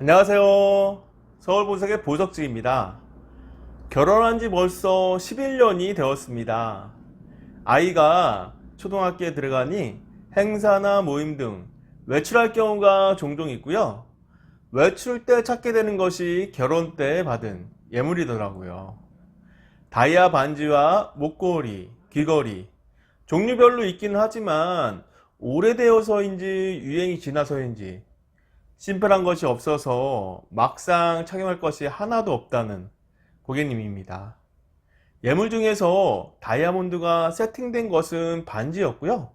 안녕하세요. 서울보석의 보석지입니다. 결혼한 지 벌써 11년이 되었습니다. 아이가 초등학교에 들어가니 행사나 모임 등 외출할 경우가 종종 있고요. 외출 때 찾게 되는 것이 결혼 때 받은 예물이더라고요. 다이아 반지와 목걸이, 귀걸이, 종류별로 있기는 하지만 오래되어서인지 유행이 지나서인지 심플한 것이 없어서 막상 착용할 것이 하나도 없다는 고객님입니다. 예물 중에서 다이아몬드가 세팅된 것은 반지였고요.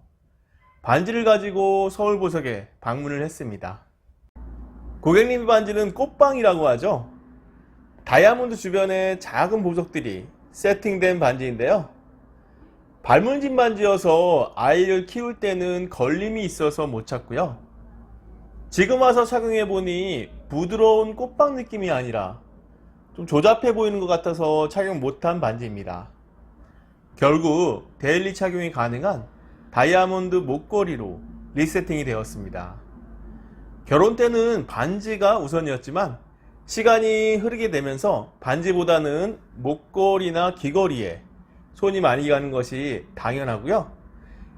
반지를 가지고 서울 보석에 방문을 했습니다. 고객님 반지는 꽃방이라고 하죠. 다이아몬드 주변에 작은 보석들이 세팅된 반지인데요. 발문진 반지여서 아이를 키울 때는 걸림이 있어서 못 찾고요. 지금 와서 착용해 보니 부드러운 꽃빵 느낌이 아니라 좀 조잡해 보이는 것 같아서 착용 못한 반지입니다. 결국 데일리 착용이 가능한 다이아몬드 목걸이로 리세팅이 되었습니다. 결혼 때는 반지가 우선이었지만 시간이 흐르게 되면서 반지보다는 목걸이나 귀걸이에 손이 많이 가는 것이 당연하고요.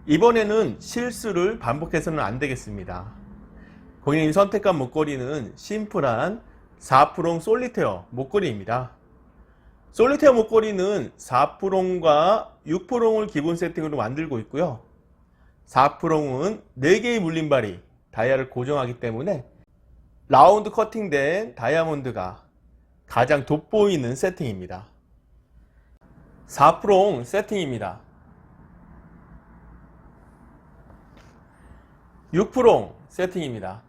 이번에는 실수를 반복해서는 안 되겠습니다. 고객님 선택한 목걸이는 심플한 4프롱 솔리테어 목걸이입니다. 솔리테어 목걸이는 4프롱과 6프롱을 기본 세팅으로 만들고 있고요. 4프롱은 4개의 물림발이 다이아를 고정하기 때문에 라운드 커팅된 다이아몬드가 가장 돋보이는 세팅입니다. 4프롱 세팅입니다. 6프롱 세팅입니다.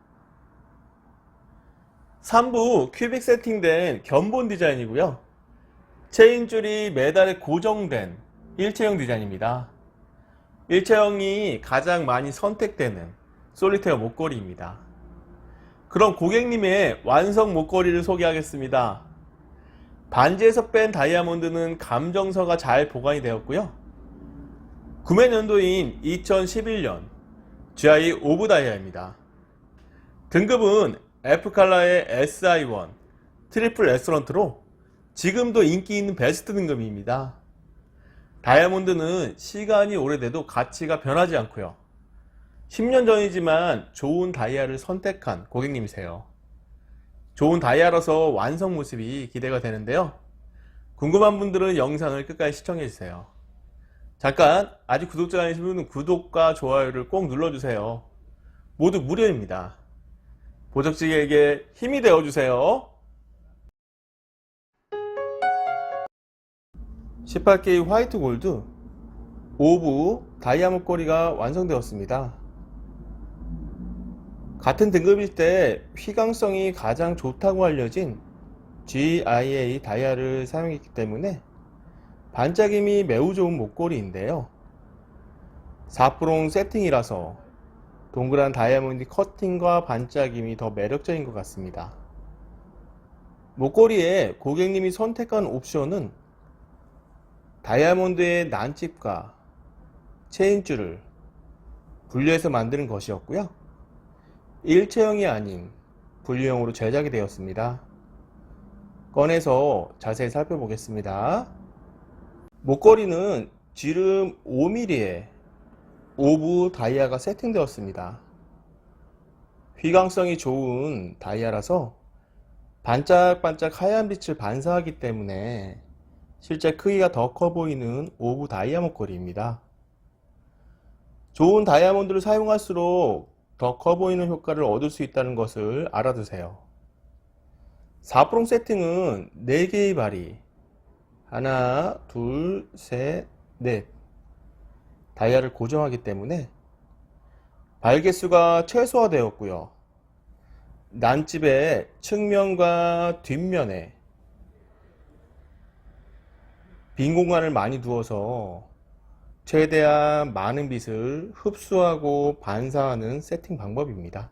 3부 큐빅 세팅된 견본 디자인이고요. 체인줄이 메달에 고정된 일체형 디자인입니다. 일체형이 가장 많이 선택되는 솔리테어 목걸이입니다. 그럼 고객님의 완성 목걸이를 소개하겠습니다. 반지에서 뺀 다이아몬드는 감정서가 잘 보관이 되었고요. 구매 연도인 2011년 GI 오브 다이아입니다. 등급은 F칼라의 SI1 트리플 에스런트로 지금도 인기 있는 베스트 등급입니다. 다이아몬드는 시간이 오래돼도 가치가 변하지 않고요. 10년 전이지만 좋은 다이아를 선택한 고객님이세요. 좋은 다이아라서 완성 모습이 기대가 되는데요. 궁금한 분들은 영상을 끝까지 시청해주세요. 잠깐 아직 구독자가 아니신 분은 구독과 좋아요를 꼭 눌러주세요. 모두 무료입니다. 보적지에게 힘이 되어주세요. 18K 화이트 골드 5부 다이아 목걸이가 완성되었습니다. 같은 등급일 때 휘광성이 가장 좋다고 알려진 GIA 다이아를 사용했기 때문에 반짝임이 매우 좋은 목걸이인데요. 4프롱 세팅이라서 동그란 다이아몬드 커팅과 반짝임이 더 매력적인 것 같습니다. 목걸이에 고객님이 선택한 옵션은 다이아몬드의 난집과 체인줄을 분리해서 만드는 것이었고요. 일체형이 아닌 분리형으로 제작이 되었습니다. 꺼내서 자세히 살펴보겠습니다. 목걸이는 지름 5mm에 오브 다이아가 세팅되었습니다. 휘광성이 좋은 다이아라서 반짝반짝 하얀 빛을 반사하기 때문에 실제 크기가 더 커 보이는 오브 다이아 목걸이입니다. 좋은 다이아몬드를 사용할수록 더 커 보이는 효과를 얻을 수 있다는 것을 알아두세요. 4프롱 세팅은 4개의 발이 하나, 둘, 셋, 넷 다이아를 고정하기 때문에 발 개수가 최소화되었고요. 난집의 측면과 뒷면에 빈 공간을 많이 두어서 최대한 많은 빛을 흡수하고 반사하는 세팅 방법입니다.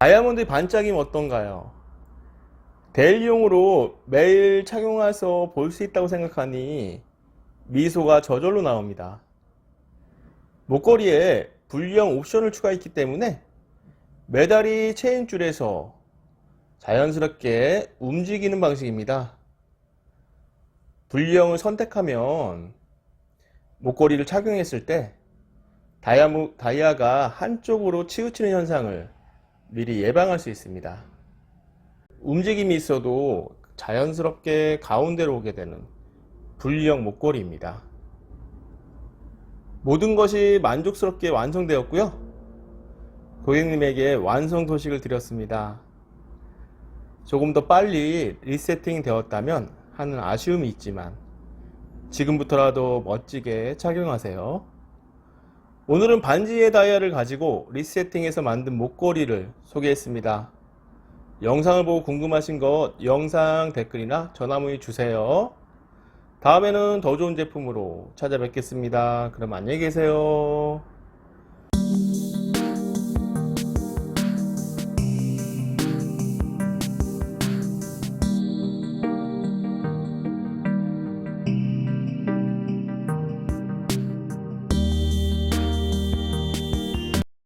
다이아몬드 반짝임 어떤가요? 데일리용으로 매일 착용해서 볼 수 있다고 생각하니 미소가 저절로 나옵니다. 목걸이에 분리형 옵션을 추가했기 때문에 메달이 체인줄에서 자연스럽게 움직이는 방식입니다. 분리형을 선택하면 목걸이를 착용했을 때 다이아무, 다이아가 한쪽으로 치우치는 현상을 미리 예방할 수 있습니다. 움직임이 있어도 자연스럽게 가운데로 오게 되는 분리형 목걸이입니다. 모든 것이 만족스럽게 완성되었고요. 고객님에게 완성 소식을 드렸습니다. 조금 더 빨리 리세팅 되었다면 하는 아쉬움이 있지만 지금부터라도 멋지게 착용하세요. 오늘은 반지의 다이아를 가지고 리세팅해서 만든 목걸이를 소개했습니다. 영상을 보고 궁금하신 것 영상 댓글이나 전화 문의 주세요. 다음에는 더 좋은 제품으로 찾아뵙겠습니다. 그럼 안녕히 계세요.